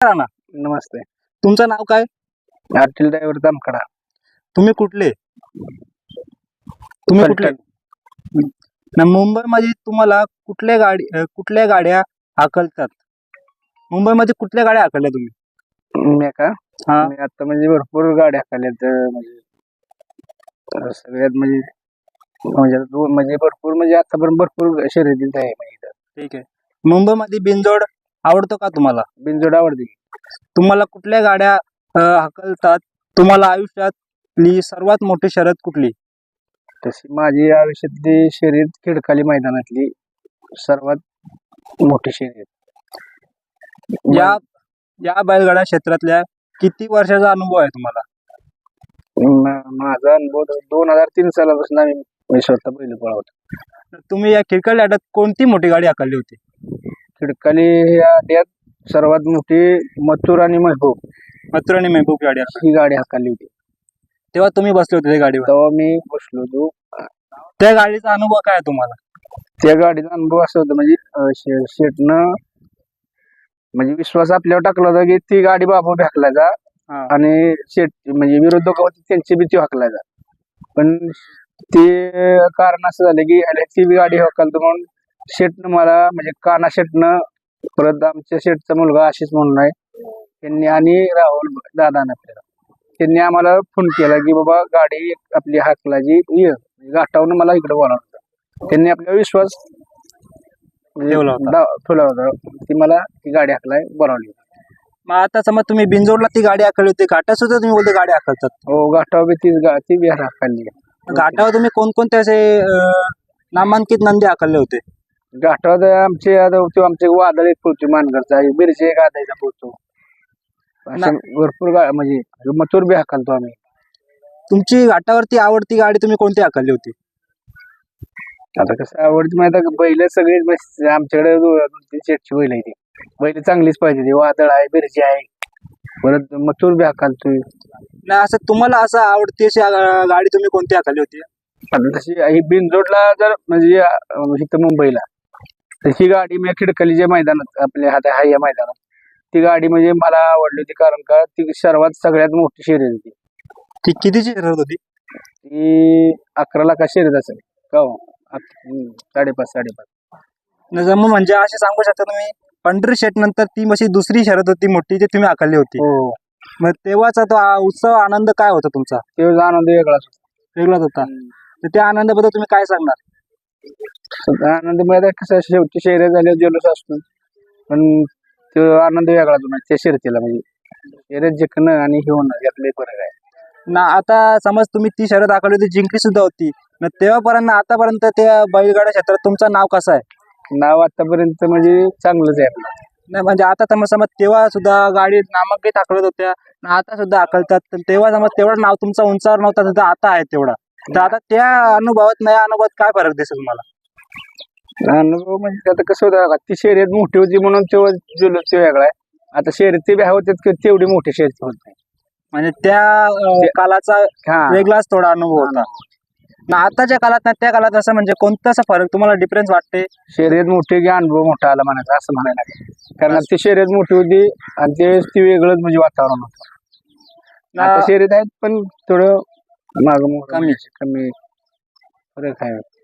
ना. नमस्ते. तुमचं नाव काय? आटील ड्रायव्हर जामकडा तुम्ही कुठले? तुम्ही कुठले? ना मुंबईमध्ये तुम्हाला कुठल्या गाडी कुठल्या गाड्या हाकलतात मुंबईमध्ये कुठल्या गाड्या हाकलल्या तुम्ही? मी का हा. मी आता म्हणजे भरपूर गाड्या खाल्यात म्हणजे सगळ्यात म्हणजे म्हणजे म्हणजे भरपूर म्हणजे आतापर्यंत भरपूर शर्यतीत आहे म्हणजे. ठीक आहे. मुंबईमध्ये बिनजोड आवडतो का तुम्हाला? बिनजोड आवडते. तुम्हाला कुठल्या गाड्या हाकलतात? तुम्हाला आयुष्यातली सर्वात मोठी शर्यत कुठली? तशी माझी आयुष्यातली शर्यत खिडकाली मैदानातली सर्वात मोठी शर्यत. या या बैलगाडा क्षेत्रातल्या किती वर्षाचा अनुभव आहे तुम्हाला? माझा अनुभव दोन हजार तीन सालापासून आम्ही स्वतः पहिले पळवतो तुम्ही या किरकळ अड्ड्यात कोणती मोठी गाडी हाकलली होती? खिडकाली या अड्ड्यात सर्वात मोठी मथुर आणि महबूब मथुर आणि महबूब गाडी. ही गाडी हाकाली होती. तेव्हा तुम्ही बसले होते त्या गाडीवर? तेव्हा मी बसलो होतो. त्या गाडीचा अनुभव काय आहे तुम्हाला? त्या गाडीचा अनुभव असा होता म्हणजे अं, शे- शेटनं म्हणजे विश्वास आपल्यावर टाकला होता की ती गाडी बाबू हाकलायचा हा. आणि शेट म्हणजे विरोधक होते त्यांची भीती हाकलायचा पण ते कारण असं झालं की अरे ती बी गाडी हाकलतो म्हणून शेटनं मला म्हणजे काना शेटनं परत आमच्या शेटचा मुलगा आशिष म्हणून आहे. त्यांनी आणि राहुल दादानं आपल्याला त्यांनी आम्हाला फोन केला की बाबा गाडी आपली हाकलाची ये. गाठावून मला इकडे बोलावलं होतं. त्यांनी आपला विश्वास म्हणजे ठेवला होता. ती मला ती गाडी हाकलाय बोलावली. मग आता समज तुम्ही बिंजोडला ती गाडी हाकलली होती घाटात सुद्धा तुम्ही बोलते गाडी हाकलतात. हो गाठावर बी ती गा- ती बी हाकलली. घाटावर तुम्ही कोणकोणते असे नामांकित नंदी हाकलले होते? गाठावर आमचे तो आमचे वादळ एक पळतो मानगरचा बिरचे एक आदायचा पळतो अशा भरपूर गा म्हणजे मथुर बी हाकलतो आम्ही. तुमची घाटावरती आवडती गाडी तुम्ही कोणती हाकलली होती? आता कसं आवडती माहिती आहे का? बैल सगळे बस- आमच्याकडे दो- दोन तीन शेटची बैल आहे ती. बैल चांगलीच पाहिजे ती. वादळ आहे बिरजी आहे. परत मथुर बी हाकलतोय. नाही असं तुम्हाला असं आवडती अशी गाडी तुम्ही कोणती हाकलली होती? आता तशी ही बिनजोडला जर म्हणजे अं, इथं मुंबईला. तर ही गाडी मी खिडकलीच्या मैदानात आपल्या हात आहे या मैदानात. ती गाडी म्हणजे मला आवडली होती कारण का ती सर्वात सगळ्यात मोठी शर्यत होती. ती कितीची शर्यत होती? ती अकरा लाखा शर्यत असेल. का हो? अक- हम्म, साडेपाच साडेपाच. न मग म्हणजे असे सांगू शकता तुम्ही पंढरी शेट नंतर ती अशी दुसरी शर्यत होती मोठी ती तुम्ही हाकलली होती. हो. मग तेव्हाचा तो आ- उत्सव आनंद काय होता तुमचा? तेव्हा आनंद वेगळाच होता. वेगळाच होता. तर त्या आनंदाबद्दल तुम्ही काय सांगणार? आनंद मिळाला. कसं शेवटी शर्यत झाल्यावर जल्लोष असतो. पण तो आनंद वेगळाच होता त्या शर्यतीला म्हणजे. शर्यत जिंकणं आणि हे होणं यातले फरक आहे. ना आता समज तुम्ही ती शर्यत हाकलली होती जिंकली सुद्धा होती. न तेव्हापर्यंत आतापर्यंत त्या बैलगाड्या क्षेत्रात तुमचं नाव कसं आहे? नाव आतापर्यंत म्हणजे चांगलंच आहे. आपलं नाही म्हणजे आता समज समज तेव्हा सुद्धा गाडी नामांकित हाकलत होत्या. न आता सुद्धा तर तेव्हा समज तेवढं नाव तुमचा उंचावर नव्हता सुद्धा आता आहे तेवढा. आता त्या अनुभवात नया अनुभवात काय फरक दिसेल मला अनुभव म्हणजे आता कसं होतं ती शर्यत मोठी होती म्हणून तेव्हा जुलूस ते वेगळा आहे. आता शर्यती बी होत्यात की तेवढी मोठी शर्यत होत. नाही म्हणजे त्या अं, कालाचा हा. वेगळाच थोडा अनुभव होता. ना आताच्या काळात ना त्या काळात असं म्हणजे कोणता असा फरक तुम्हाला डिफरन्स वाटते? शर्यत मोठी की अनुभव मोठा आला म्हणायचा असं म्हणायला लागेल. कारण ती शर्यत मोठी होती आणि ते ती वेगळंच म्हणजे वातावरण होतं. आता शर्यत आहेत पण थोडं माग कमी. कमी फरक आहे